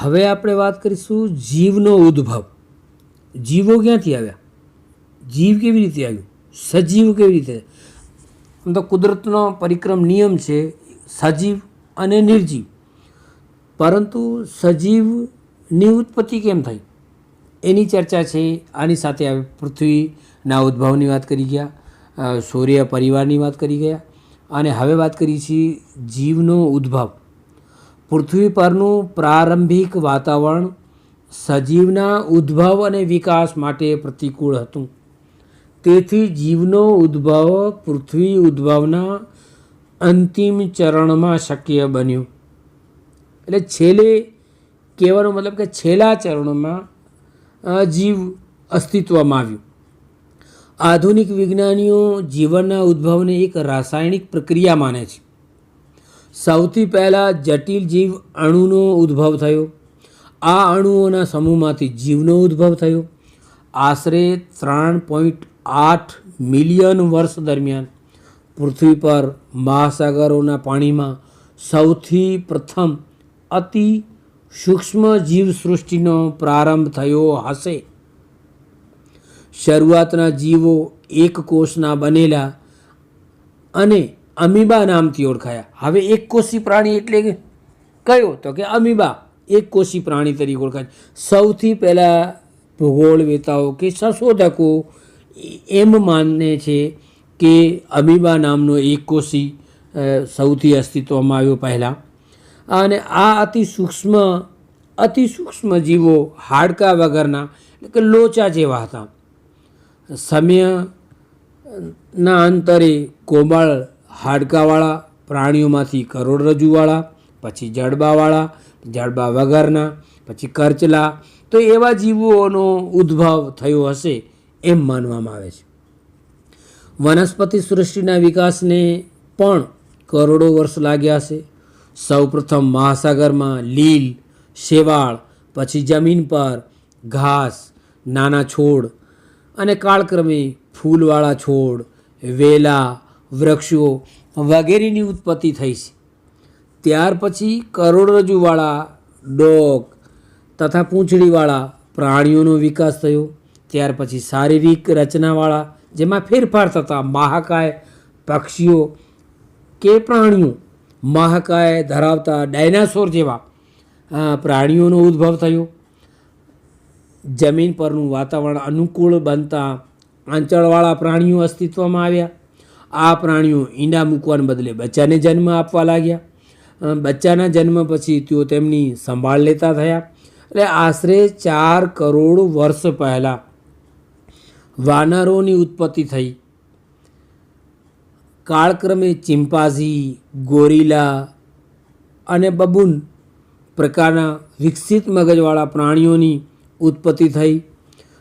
હવે આપણે વાત કરીશું જીવનો ઉદ્ભવ. જીવો ક્યાંથી આવ્યા? જીવ કેવી રીતે આવ્યું? સજીવ કેવી રીતે? આમ તો કુદરતનો પરિક્રમ નિયમ છે, સજીવ અને નિર્જીવ. પરંતુ સજીવની ઉત્પત્તિ કેમ થઈ? એની ચર્ચા છે. આની સાથે હવે પૃથ્વીના ઉદ્ભવની વાત કરી ગયા સૂર્ય પરિવારની વાત કરી ગયા. અને હવે વાત કરી છીએ જીવનો ઉદ્ભવ. પૃથ્વી પરનું પ્રારંભિક વાતાવરણ સજીવના ઉદ્ભવ અને વિકાસ માટે પ્રતિકૂળ હતું. તેથી જીવનો ઉદ્ભવ પૃથ્વી ઉદ્ભવના અંતિમ ચરણમાં શક્ય બન્યું. એટલે છેલ્લે કહેવાનો મતલબ કે છેલ્લા ચરણમાં જીવ અસ્તિત્વમાં આવ્યું. આધુનિક વિજ્ઞાનીઓ જીવનના ઉદ્ભવને એક રાસાયણિક પ્રક્રિયા માને છે. સૌથી પહેલાં જટિલ જીવ અણુનો ઉદ્ભવ થયો. આ અણુઓના સમૂહમાંથી જીવનો ઉદ્ભવ થયો. આશરે ત્રણ પોઈન્ટ આઠ મિલિયન વર્ષ દરમિયાન પૃથ્વી પર મહાસાગરોના પાણીમાં સૌથી પ્રથમ અતિ સૂક્ષ્મ જીવસૃષ્ટિનો પ્રારંભ થયો હશે. શરૂઆતના જીવો એક કોષના બનેલા અને અમીબા નામથી ઓળખાયા. હવે એક કોષી પ્રાણી એટલે કયો? તો કે અમીબા. એક કોષી પ્રાણી તરીકે ઓળખાય. સૌથી પહેલાં ભૂગોળવેતાઓ કે સંશોધકો એમ માને છે કે અમીબા નામનો એક કોષી સૌથી અસ્તિત્વમાં આવ્યો પહેલાં. અને આ અતિ સૂક્ષ્મ અતિ સૂક્ષ્મ જીવો હાડકા વગરના, એટલે કે લોચા જેવા હતા. સમયના અંતરે કોમળ હાડકાવાળા, પ્રાણીઓમાંથી કરોડરજ્જુવાળા પછી જડબાવાળા, જડબા વગરના, પછી કરચલા. તો એવા જીવોનો ઉદ્ભવ થયો હશે એમ માનવામાં આવે છે. વનસ્પતિ સૃષ્ટિના વિકાસને પણ કરોડો વર્ષ લાગ્યા હશે. સૌપ્રથમ મહાસાગરમાં લીલ, શેવાળ, પછી જમીન પર ઘાસ, નાના છોડ અને કાળક્રમે ફૂલવાળા છોડ, વેલા વૃક્ષો વગેરેની ઉત્પત્તિ થઈ છે. ત્યાર પછી કરોડરજ્જુવાળા ડોગ તથા પૂંછડીવાળા પ્રાણીઓનો વિકાસ થયો. ત્યાર પછી શારીરિક રચનાવાળા જેમાં ફેરફાર થતા મહાકાય પક્ષીઓ કે પ્રાણીઓ મહાકાય ધરાવતા ડાયનાસોર જેવા પ્રાણીઓનો ઉદ્ભવ થયો. જમીન પરનું વાતાવરણ અનુકૂળ બનતા આંચળવાળા પ્રાણીઓ અસ્તિત્વમાં આવ્યા. આ પ્રાણીઓ ઈંડા મૂકવાને બદલે બચ્ચાને જન્મ આપવા લાગ્યા. બચ્ચાના જન્મ પછી તેઓ તેમની સંભાળ લેતા થયા. એટલે આશરે ચાર કરોડ વર્ષ પહેલાં વાનરોની ઉત્પત્તિ થઈ. કાળક્રમે ચિમ્પાઝી ગોરીલા અને બબૂન પ્રકારના વિકસિત મગજવાળા પ્રાણીઓની ઉત્પત્તિ થઈ.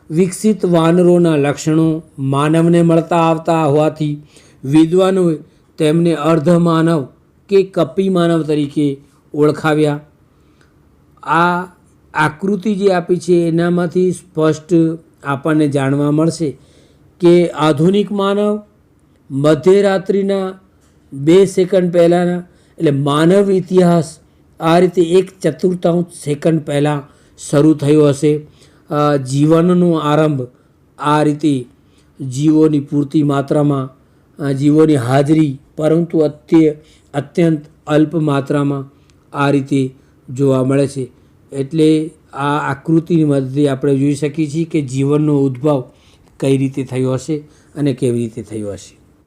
વિકસિત વાનરોના લક્ષણો માનવને મળતા આવતા હોવાથી વિદ્વાનોએ તેમને અર્ધ માનવ કે કપી માનવ તરીકે ઓળખાવ્યા. આ આકૃતિ જે આપી છે એનામાંથી સ્પષ્ટ આપણને જાણવા મળશે કે આધુનિક માનવ મધ્યરાત્રિના બે સેકન્ડ પહેલાંના, એટલે માનવ ઇતિહાસ આ રીતે એક ચતુર્થાંશ સેકન્ડ પહેલાં શરૂ થયો હશે. જીવનનો આરંભ આ રીતે જીવોની પૂરતી માત્રામાં જીવોની હાજરી, પરંતુ અત્ય અત્યંત અલ્પ માત્રામાં આ રીતે જોવા મળે છે. એટલે આ આકૃતિની મદદથી આપણે જોઈ શકીએ છીએ કે જીવનનો ઉદ્ભવ કઈ રીતે થયો હશે અને કેવી રીતે થયો હશે.